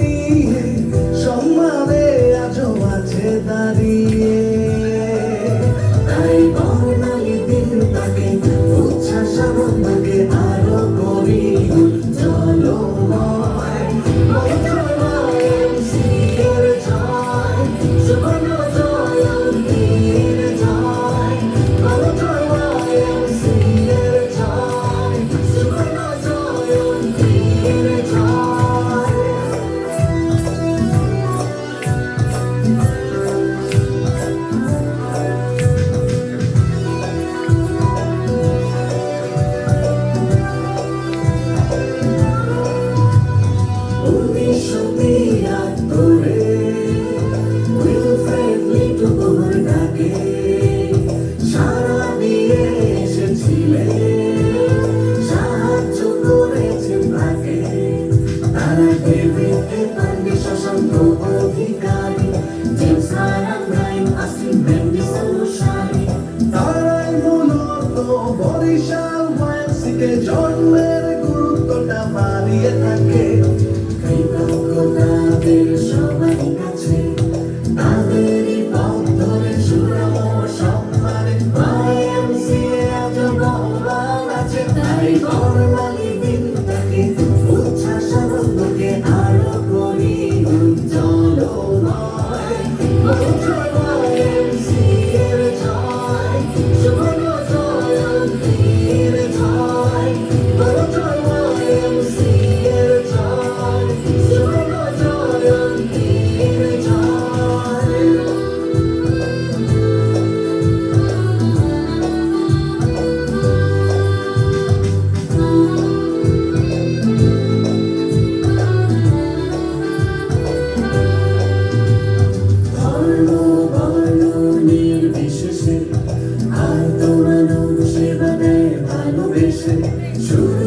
me Barishal ওয়েলসিকে জন্মের গুরুত্বটা বাড়িয়ে থাকে তাদের সবাই কাছে তাদেরই পথ ধরে সুনাম সম্মানে truth.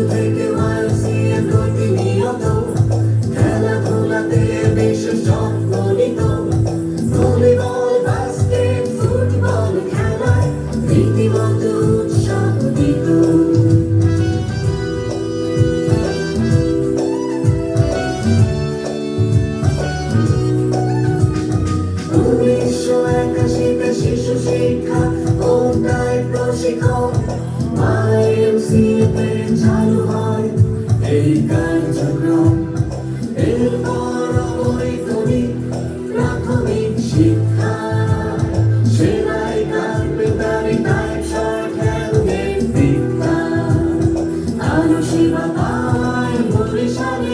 oh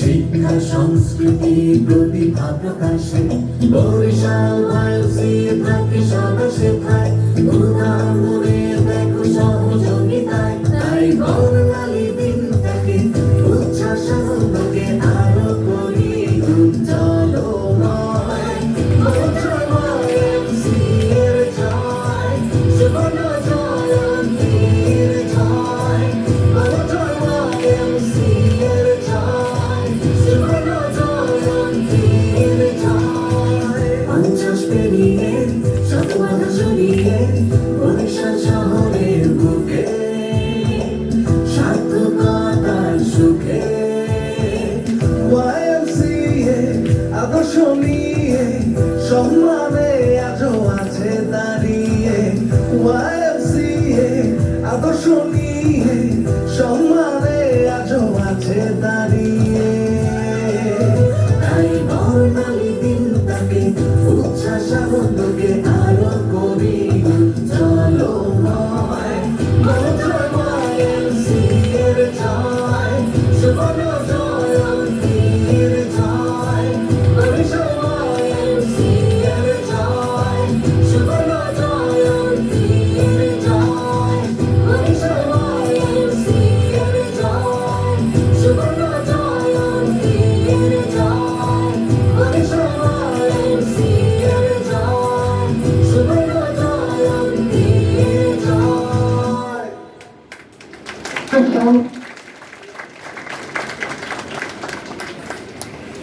শিক্ষা সংস্কৃতি প্রতিভা প্রকাশে। বরিশাল ভাইসি থাকে সদা শেখায় দেখো সহযোগিতায়। তাই বাঙালি আদর্শ নিয়ে সম্মানে আজও আছে দাঁড়িয়ে। ওয়াইএফসিএ আদর্শ নিয়ে সম্মানে আজও আছে দাঁড়িয়ে।